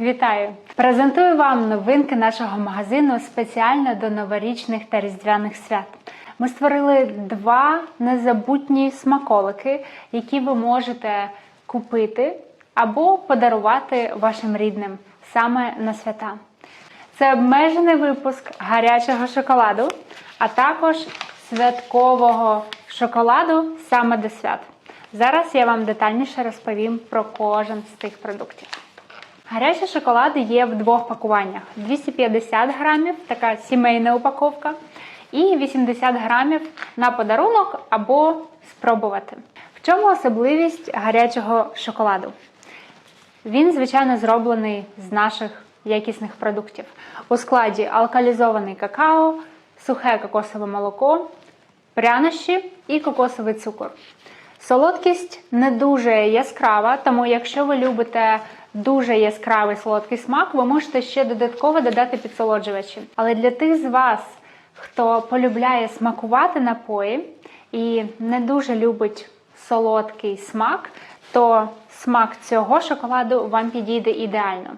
Вітаю! Презентую вам новинки нашого магазину спеціально до новорічних та різдвяних свят. Ми створили два незабутні смаколики, які ви можете купити або подарувати вашим рідним саме на свята. Це обмежений випуск гарячого шоколаду, а також святкового шоколаду саме до свят. Зараз я вам детальніше розповім про кожен з цих продуктів. Гарячі шоколади є в двох пакуваннях: 250 грамів, така сімейна упаковка, і 80 грамів на подарунок або спробувати. В чому особливість гарячого шоколаду? Він, звичайно, зроблений з наших якісних продуктів. У складі алкалізований какао, сухе кокосове молоко, прянощі і кокосовий цукор. Солодкість не дуже яскрава, тому якщо ви любите дуже яскравий солодкий смак, ви можете ще додатково додати підсолоджувачі. Але для тих з вас, хто полюбляє смакувати напої і не дуже любить солодкий смак, то смак цього шоколаду вам підійде ідеально.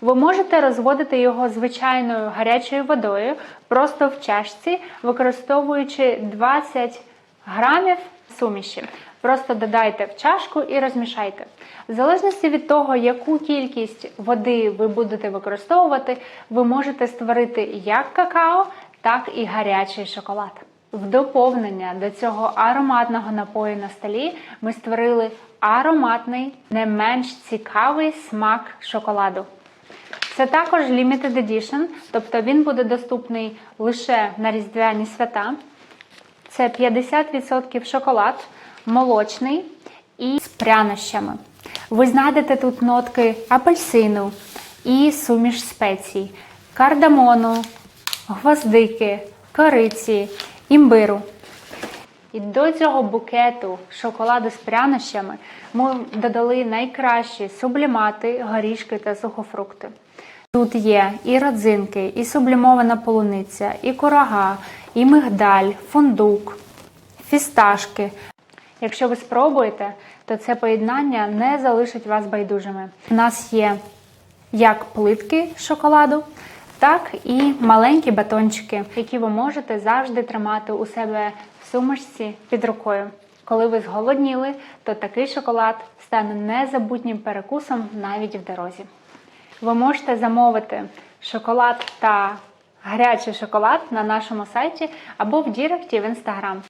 Ви можете розводити його звичайною гарячою водою, просто в чашці, використовуючи 20 грамів суміші. Просто додайте в чашку і розмішайте. В залежності від того, яку кількість води ви будете використовувати, ви можете створити як какао, так і гарячий шоколад. В доповнення до цього ароматного напою на столі ми створили ароматний, не менш цікавий смак шоколаду. Це також limited edition, тобто він буде доступний лише на різдвяні свята. Це 50% шоколад, молочний і з прянощами. Ви знайдете тут нотки апельсину і суміш спецій, кардамону, гвоздики, кориці, імбиру. І до цього букету шоколаду з прянощами ми додали найкращі сублімати, горішки та сухофрукти. Тут є і родзинки, і сублімована полуниця, і курага, і мигдаль, фундук, фісташки. Якщо ви спробуєте, то це поєднання не залишить вас байдужими. У нас є як плитки шоколаду, так і маленькі батончики, які ви можете завжди тримати у себе в сумочці під рукою. Коли ви зголодніли, то такий шоколад стане незабутнім перекусом навіть в дорозі. Ви можете замовити шоколад та гарячий шоколад на нашому сайті або в Діректі в інстаграм.